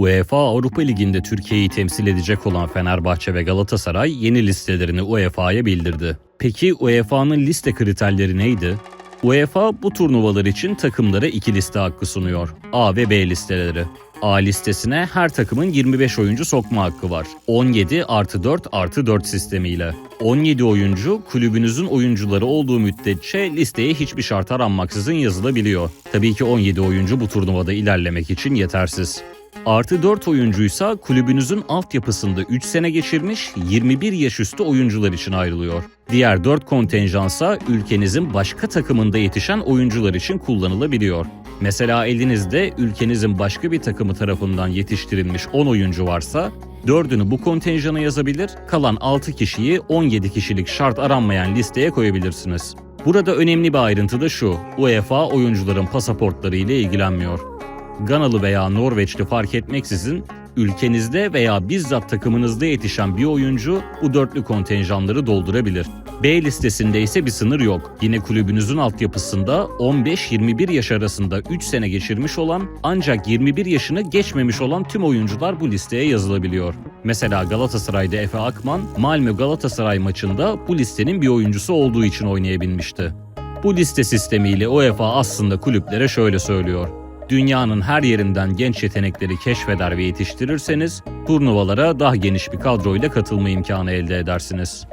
UEFA Avrupa Ligi'nde Türkiye'yi temsil edecek olan Fenerbahçe ve Galatasaray yeni listelerini UEFA'ya bildirdi. Peki UEFA'nın liste kriterleri neydi? UEFA bu turnuvalar için takımlara iki liste hakkı sunuyor. A ve B listeleri. A listesine her takımın 25 oyuncu sokma hakkı var. 17 artı 4 artı 4 sistemiyle. 17 oyuncu kulübünüzün oyuncuları olduğu müddetçe listeye hiçbir şart aranmaksızın yazılabiliyor. Tabii ki 17 oyuncu bu turnuvada ilerlemek için yetersiz. Artı 4 oyuncuysa kulübünüzün altyapısında 3 sene geçirmiş 21 yaş üstü oyuncular için ayrılıyor. Diğer 4 kontenjansa ülkenizin başka takımında yetişen oyuncular için kullanılabiliyor. Mesela elinizde ülkenizin başka bir takımı tarafından yetiştirilmiş 10 oyuncu varsa 4'ünü bu kontenjana yazabilir, kalan 6 kişiyi 17 kişilik şart aranmayan listeye koyabilirsiniz. Burada önemli bir ayrıntı da şu, UEFA oyuncuların pasaportları ile ilgilenmiyor. Ganalı veya Norveçli fark etmeksizin ülkenizde veya bizzat takımınızda yetişen bir oyuncu bu dörtlü kontenjanları doldurabilir. B listesinde ise bir sınır yok. Yine kulübünüzün altyapısında 15-21 yaş arasında 3 sene geçirmiş olan ancak 21 yaşını geçmemiş olan tüm oyuncular bu listeye yazılabiliyor. Mesela Galatasaray'da Efe Akman, Malmö Galatasaray maçında bu listenin bir oyuncusu olduğu için oynayabilmişti. Bu liste sistemiyle UEFA aslında kulüplere şöyle söylüyor. Dünyanın her yerinden genç yetenekleri keşfeder ve yetiştirirseniz turnuvalara daha geniş bir kadroyla katılma imkanı elde edersiniz.